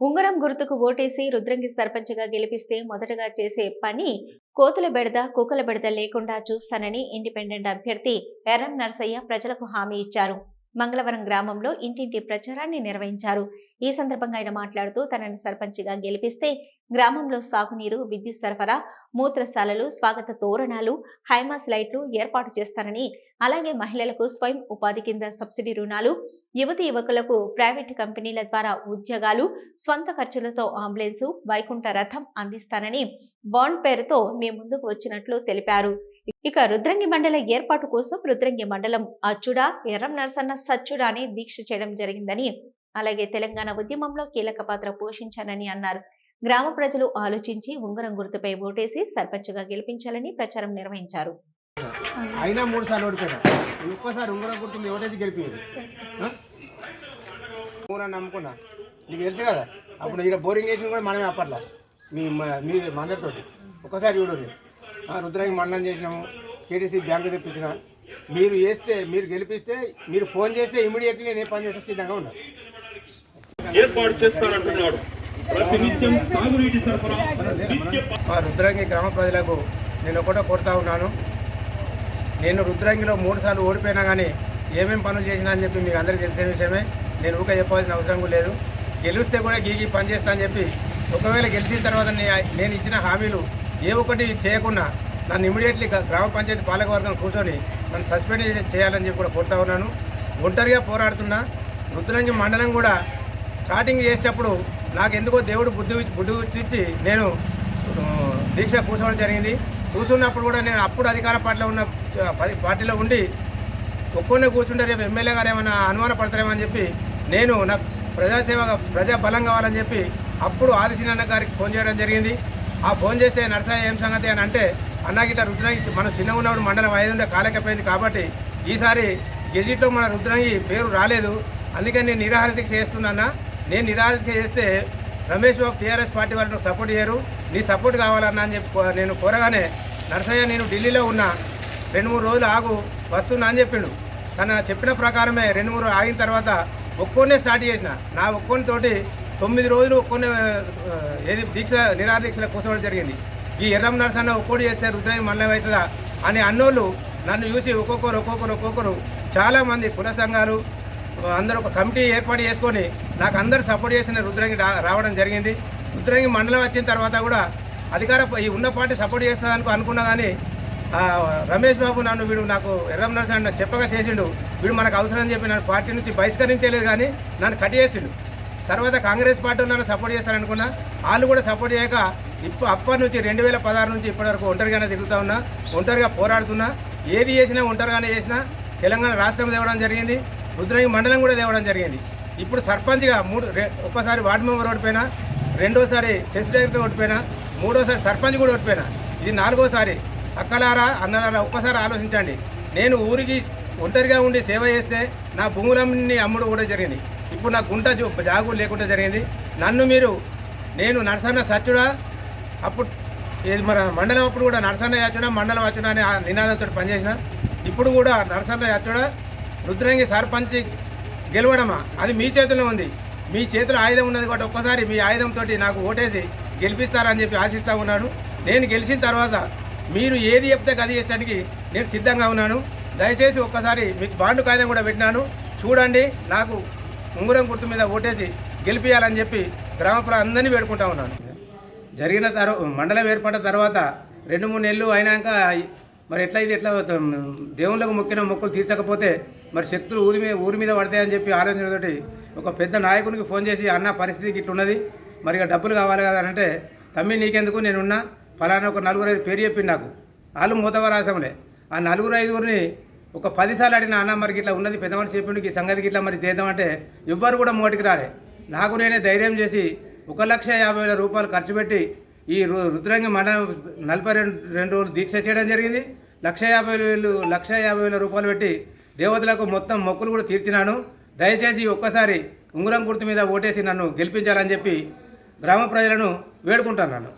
ఉంగరం గుర్తుకు ఓటేసి రుద్రంగి సర్పంచ్గా గెలిపిస్తే మొదటగా చేసే పని కోతుల బెడద కుక్కల బెడద లేకుండా చూస్తానని ఇండిపెండెంట్ అభ్యర్థి ఎర్రం నర్సయ్య ప్రజలకు హామీ ఇచ్చారు. మంగళవరం గ్రామంలో ఇంటింటి ప్రచారాన్ని నిర్వహించారు. ఈ సందర్భంగా ఆయన మాట్లాడుతూ తనను సర్పంచ్గా గెలిపిస్తే గ్రామంలో సాగునీరు విద్యుత్ సరఫరా మూత్రశాలలు స్వాగత తోరణాలు హైమాస్ లైట్లు ఏర్పాటు చేస్తానని అలాగే మహిళలకు స్వయం ఉపాధి కింద సబ్సిడీ రుణాలు యువతి యువకులకు ప్రైవేటు కంపెనీల ద్వారా ఉద్యోగాలు స్వంత ఖర్చులతో అంబులెన్సు వైకుంఠ రథం అందిస్తానని బాండ్ పేరుతో మీ ముందుకు వచ్చినట్లు తెలిపారు. ఇక రుద్రంగి మండల ఏర్పాటు కోసం రుద్రంగి మండలం అచ్చుడా ఎర్రం నరసన్న సచ్చుడా అని దీక్ష చేయడం జరిగిందని అలాగే తెలంగాణ ఉద్యమంలో కీలక పాత్ర పోషించానని అన్నారు. గ్రామ ప్రజలు ఆలోచించి ఉంగరం గుర్తుపై ఓటేసి సర్పంచ్గా గెలిపించాలని ప్రచారం నిర్వహించారు. అయినా మూడు సార్లు ఓడిపోయినా? ఒక్కసారి ఉంగరం గుర్తుంది ఓటేసి గెలిపింది నమ్ముకున్నా? నీకు తెలుసు కదా? అప్పుడు ఇక్కడ బోరింగ్ వేసిన కూడా మనమే అప్పట్లో మీ మీ మందరితోటి. ఒకసారి చూడండి రుద్రానికి మండలం చేసినాము. కేటీసీ బ్యాంకు తెప్పించిన. మీరు వేస్తే మీరు గెలిపిస్తే మీరు ఫోన్ చేస్తే ఇమీడియట్లీ నేను ఏ పని చేస్తే సిద్ధంగా ఉన్నా. ఏర్పాటు మా రుద్రంగి గ్రామ ప్రజలకు నేను ఒకటో కొడతా ఉన్నాను. నేను రుద్రంగిలో మూడు సార్లు ఓడిపోయినా కానీ ఏమేం పనులు చేసినా అని చెప్పి మీకు అందరికీ తెలిసిన విషయమే. నేను ఊక చెప్పాల్సిన అవసరం కూడా లేదు. గెలిస్తే కూడా గీగి పని చేస్తా అని చెప్పి ఒకవేళ గెలిచిన తర్వాత నేను ఇచ్చిన హామీలు ఏ ఒక్కటి చేయకుండా నన్ను ఇమీడియట్లీ గ్రామ పంచాయతీ పాలకవర్గం కూర్చొని నన్ను సస్పెండ్ చేయాలని చెప్పి కూడా కోరుతా ఉన్నాను. ఒంటరిగా పోరాడుతున్నా రుద్రంగి మండలం కూడా స్టార్టింగ్ చేసేటప్పుడు నాకు ఎందుకో దేవుడు బుద్ధి బుద్ధి ఇచ్చి నేను దీక్ష కూర్చోవడం జరిగింది. కూర్చున్నప్పుడు కూడా నేను అప్పుడు అధికార పార్టీలో ఉన్న పది పార్టీలో ఉండి ఒక్కొన్నే కూర్చుంటే రేపు ఎమ్మెల్యే గారు ఏమైనా అనుమాన పడతారేమో అని చెప్పి నేను నాకు ప్రజాసేవగా ప్రజా బలం కావాలని చెప్పి అప్పుడు ఆదిశీనన్న గారికి ఫోన్ చేయడం జరిగింది. ఆ ఫోన్ చేస్తే నరసాయ ఏం సంగతి? అని అంటే అన్నకి ఇట్లా రుద్రంగి మనం చిన్న ఉన్నప్పుడు మండలం ఐదు ఉండే కాలేకపోయింది కాబట్టి ఈసారి గెజిట్లో మన రుద్రంగి పేరు రాలేదు. అందుకని నేను నిరాహార దీక్ష చేస్తున్నా నేను నిరాహార దీక్ష చేస్తే రమేష్ బాబు టీఆర్ఎస్ పార్టీ వాళ్ళు నాకు సపోర్ట్ చేయరు. నీ సపోర్ట్ కావాలన్నా అని చెప్పి నేను కోరగానే నరసయ్య నేను ఢిల్లీలో ఉన్నా. రెండు మూడు రోజులు ఆగు వస్తున్నా అని చెప్పిండు. తన చెప్పిన ప్రకారమే రెండు మూడు ఆగిన తర్వాత ఒక్కొన్నే స్టార్ట్ చేసిన. నా ఒక్కొనితోటి తొమ్మిది రోజులు కొన్ని ఏది దీక్ష నిరాదీక్షల దీక్షలో కూర్చోవడం జరిగింది. ఈ ఎర్రం నరసన్న ఒక్కోటి చేస్తే రుద్రయం మళ్ళీ అవుతుందా అని అన్నోళ్ళు నన్ను చూసి ఒక్కొక్కరు ఒక్కొక్కరు ఒక్కొక్కరు చాలామంది కుల సంఘాలు అందరూ ఒక కమిటీ ఏర్పాటు చేసుకొని నాకు అందరు సపోర్ట్ చేసిన రుద్రంగి రా- రావడం జరిగింది. రుద్రంగి మండలం వచ్చిన తర్వాత కూడా అధికార ఈ ఉన్న పార్టీ సపోర్ట్ చేస్తుందని అనుకున్నా కానీ రమేష్ బాబు నన్ను వీడు నాకు ఎర్రం నరసన్న చెప్పగా చేసిండు. వీడు మనకు అవసరం అని చెప్పి నన్ను పార్టీ నుంచి బహిష్కరించలేదు కానీ నన్ను కట్ చేసిండు. తర్వాత కాంగ్రెస్ పార్టీ నన్ను సపోర్ట్ చేస్తారనుకున్నా వాళ్ళు కూడా సపోర్ట్ చేయక ఇప్పుడు అప్పటి నుంచి రెండు వేల పదహారు నుంచి ఇప్పటి వరకు ఒంటరిగానే తిరుగుతూ ఉన్నా ఒంటరిగా పోరాడుతున్నా ఏది చేసినా ఒంటరిగానే చేసినా తెలంగాణ రాష్ట్రం తేవడం జరిగింది రుద్రంగి మండలం కూడా తేవడం జరిగింది. ఇప్పుడు సర్పంచ్గా మూడు ఒకసారి ఒక్కసారి వార్డు మెంబర్ ఓడిపోయినా రెండోసారి సెస్ డైరెక్టర్ ఓడిపోయినా మూడోసారి సర్పంచ్ కూడా ఓడిపోయినా ఇది నాలుగోసారి. అక్కలారా అన్నలారా ఒక్కసారి ఆలోచించండి. నేను ఊరికి ఒంటరిగా ఉండి సేవ చేస్తే నా భూములన్నీ అమ్ముడు కూడా జరిగింది. ఇప్పుడు నా గుంట జాగు లేకుండా జరిగింది. నన్ను మీరు నేను నరసన్న సచ్చుడా అప్పుడు ఏది మన మండలం అప్పుడు కూడా నరసన్న యాచుడా మండలం యాచుడా అనే ఆ నినాదంతో పనిచేసిన. ఇప్పుడు కూడా నరసన్న యాచుడా రుద్రంగి సర్పంచ్ గెలవడమా? అది మీ చేతిలో ఉంది. మీ చేతిలో ఆయుధం ఉన్నది కాబట్టి ఒక్కసారి మీ ఆయుధంతో నాకు ఓటేసి గెలిపిస్తారని చెప్పి ఆశిస్తూ ఉన్నాను. నేను గెలిచిన తర్వాత మీరు ఏది చెప్తే గది చేయడానికి నేను సిద్ధంగా ఉన్నాను. దయచేసి ఒక్కసారి మీకు బాండు కాగితం కూడా పెట్టినాను. చూడండి నాకు ఉంగరం గుర్తు మీద ఓటేసి గెలిపించాలని చెప్పి గ్రామ అందరినీ వేడుకుంటా ఉన్నాను. జరిగిన తర్వాత మండలం ఏర్పడిన తర్వాత రెండు మూడు నెలలు అయినాక మరి ఎట్లా ఇది ఎట్లా దేవుళ్ళకు మొక్కిన మొక్కులు తీర్చకపోతే మరి శక్తులు ఊరి మీద ఊరి మీద పడతాయని చెప్పి ఆలోచనతోటి ఒక పెద్ద నాయకునికి ఫోన్ చేసి అన్న పరిస్థితికి ఇట్లున్నది మరి ఇక డబ్బులు కావాలి కదా అని అంటే తమ్మి నీకెందుకు? నేనున్నా. ఫలానా ఒక నలుగురు ఐదు పేరు చెప్పింది నాకు. వాళ్ళు మూతవరాశంలే ఆ నలుగురు ఐదుగురిని ఒక పదిసార్లు అడిగిన అన్న మరి ఇట్లా ఉన్నది పెద్ద మనిషి చెప్పిండు ఈ సంగతికి ఇట్లా మరి చేద్దామంటే ఎవ్వరు కూడా మోటికి రాలే. నాకు నేనే ధైర్యం చేసి ఒక లక్ష యాభై వేల రూపాయలు ఖర్చు పెట్టి ఈ రు- రుద్రంగి మండలం నలభై రెండు రెండు రోజులు దీక్ష చేయడం జరిగింది. లక్ష యాభై వేలు లక్ష యాభై వేల రూపాయలు పెట్టి దేవతలకు మొత్తం మొక్కులు కూడా తీర్చినాను. దయచేసి ఒక్కసారి ఉంగరం గుర్తు మీద ఓటేసి నన్ను గెలిపించాలని చెప్పి గ్రామ ప్రజలను వేడుకుంటున్నాను.